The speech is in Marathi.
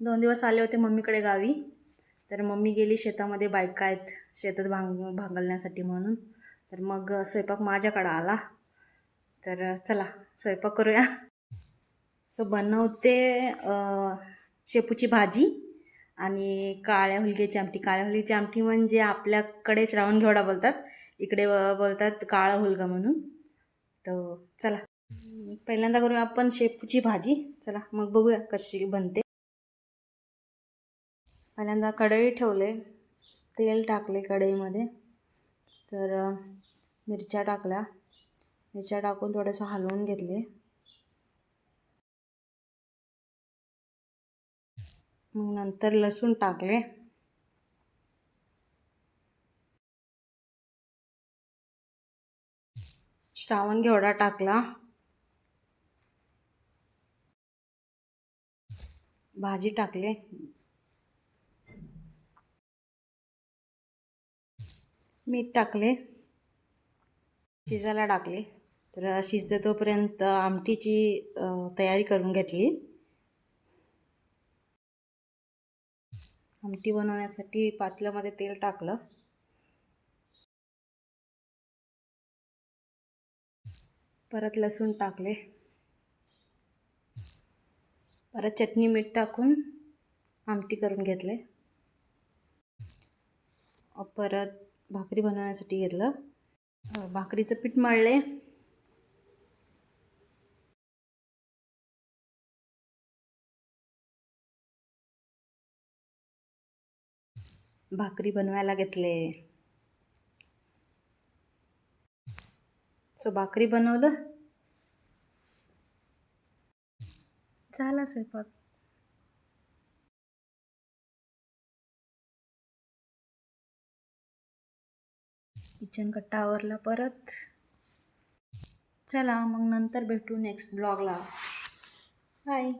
दोन दिवस आले होते मम्मीकडे गावी. तर मम्मी गेली शेतामध्ये बायका आहेत शेतात भांग भांगलण्यासाठी म्हणून. तर मग स्वयंपाक माझ्याकडं आला. तर चला स्वयंपाक करूया. सो बनवते शेपूची भाजी आणि काळ्या हुलग्याची आमटी. काळ्या हुलग्याची आमटी म्हणजे आपल्याकडे श्रावण घेवडा बोलतात. इकडे बोलतात काळा हुलगा म्हणून. तर चला. पहिल्यांदा करूया आपण शेपूची भाजी. चला मग बघूया कशी बनते. पहिल्यांदा कढई ठेवले तेल टाकले कढईमध्ये. तर मिरच्या टाकल्या. मिरच्या टाकून थोडंसं हलवून घेतले. मग नंतर लसूण टाकले. श्रावण घेवडा टाकला. भाजी टाकले. मीठ टाकले. शिजायला टाकले. तर शिजतोपर्यंत आमटीची तयारी करून घेतली. आमटी बनवण्यासाठी पातल्यामध्ये तेल टाकलं. परत लसूण टाकले. परत चटणी मीठ टाकून आमटी करून घेतले. परत भाकरी बनवण्यासाठी घेतलं. भाकरीचं पीठ मळले. भाकरी बनवायला घेतले. सो भाकरी बनवलं. झाला स्वयंपाक. किचन कट्टा आवरला परत. चला मग नंतर भेटू नेक्स्ट ब्लॉगला बाय